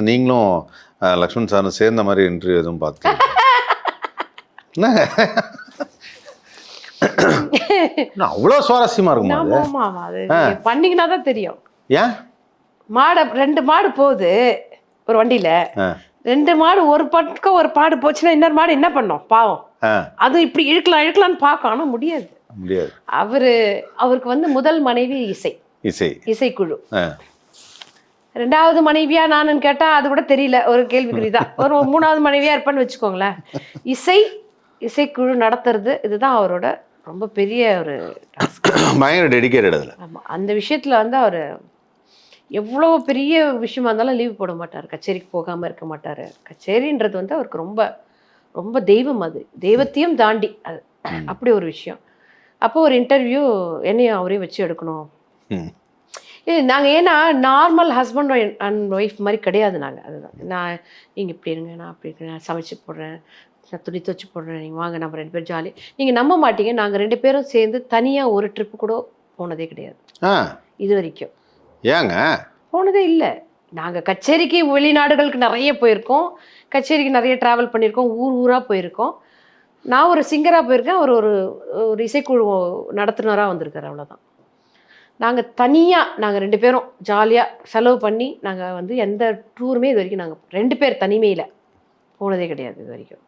வந்து நீங்களும் லக்ஷ்மண் சாரும் சேர்ந்த மாதிரி இன்டர்வியூ எதுவும் பார்த்து என்ன? என்ன அவ்வளோ சுவாரஸ்யமா இருக்குமா பண்ணீங்கன்னா தான் தெரியும். ஏன்? மாடை ரெண்டு மாடு போகுது ஒரு வண்டியில. ரெண்டு மாடு ஒரு பக்கம் ஒரு மாடு போச்சுன்னா இன்னொரு மாடு என்ன பண்ணும்? பாவம். அது இப்படி இழுக்கலாம் இழுக்கலாம்னு பார்க்கும் ஆனா முடியாது. முடியாது. அவரு அவருக்கு வந்து முதல் மனைவி இசை. இசை. இசைக்குழு. ரெண்டாவது மனைவியா நானுன்னு கேட்டா அது கூட தெரியல. ஒரு கேள்விக்குறி தான் ஒரு மூணாவது மனைவியா இருப்பான்னு வச்சுக்கோங்களேன். இசை இசைக்குழு நடத்துறது இதுதான் அவரோட ரொம்ப பெரிய ஒரு. பயங்கர டெடிகேட்டட் அதில். ஆமா. அந்த விஷயத்துல வந்து அவர் எவ்வளோ பெரிய விஷயமா இருந்தாலும் லீவ் போட மாட்டார். கச்சேரிக்கு போகாம இருக்க மாட்டார். கச்சேரின்றது வந்து அவருக்கு ரொம்ப ரொம்ப தெய்வம் அது. தெய்வத்தையும் தாண்டி அது. அப்படி ஒரு விஷயம். அப்போ ஒரு இன்டர்வியூ என்னையும் அவரே வச்சு எடுக்கணும். நாங்கள் ஏன்னா நார்மல் ஹஸ்பண்ட் அண்ட் ஒய்ஃப் மாதிரி கிடையாது நாங்கள் அதுதான். நான் நீங்கள் இப்படி இருங்க நான் அப்படி இருக்கேன் நான் சமைச்சு போடுறேன் நான் துணி துவச்சி போடுறேன் நீங்கள் வாங்க நம்ம ரெண்டு பேரும் ஜாலி நீங்கள் நம்ப மாட்டீங்க நாங்கள் ரெண்டு பேரும் சேர்ந்து தனியாக ஒரு ட்ரிப்பு கூட போனதே கிடையாது. ஆ. இது வரைக்கும். ஏங்க? போனதே இல்லை. நாங்கள் கச்சேரிக்கு வெளிநாடுகளுக்கு நிறைய போயிருக்கோம். கச்சேரிக்கு நிறைய ட்ராவல் பண்ணியிருக்கோம். ஊர் ஊராக போயிருக்கோம். நான் ஒரு சிங்கராக போயிருக்கேன். அவர் ஒரு ஒரு இசைக்குழு நடத்துனராக வந்திருக்காரு அவ்வளோதான் நாங்கள் தனியாக நாங்கள் ரெண்டு பேரும் ஜாலியாக செலவு பண்ணி நாங்கள் வந்து எந்த டூருமே இது வரைக்கும் நாங்கள் ரெண்டு பேர் தனிமையில் போனதே கிடையாது இது வரைக்கும்.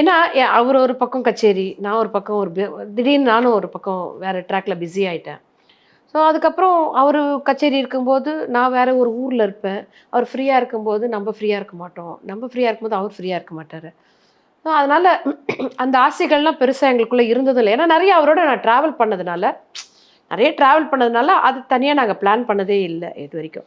ஏன்னா அவர் ஒரு பக்கம் கச்சேரி நான் ஒரு பக்கம் ஒரு திடீர்னு நானும் ஒரு பக்கம் வேறு ட்ராக்ல பிஸி ஆகிட்டேன் ஸோ அதுக்கப்புறம் அவர் கச்சேரி இருக்கும்போது நான் வேறு ஒரு ஊரில் இருப்பேன். அவர் ஃப்ரீயாக இருக்கும்போது நம்ம ஃப்ரீயாக இருக்க மாட்டோம். நம்ம ஃப்ரீயாக இருக்கும்போது அவர் ஃப்ரீயாக இருக்க மாட்டார். ஸோ அதனால் அந்த ஆசைகள்லாம் பெருசாக எங்களுக்குள்ளே இருந்ததும் இல்லை. ஏன்னா நிறைய அவரோட நான் ட்ராவல் பண்ணதுனால நிறைய ட்ராவல் பண்ணதுனால அது தனியாக நாங்கள் பிளான் பண்ணதே இல்லை இது வரைக்கும்.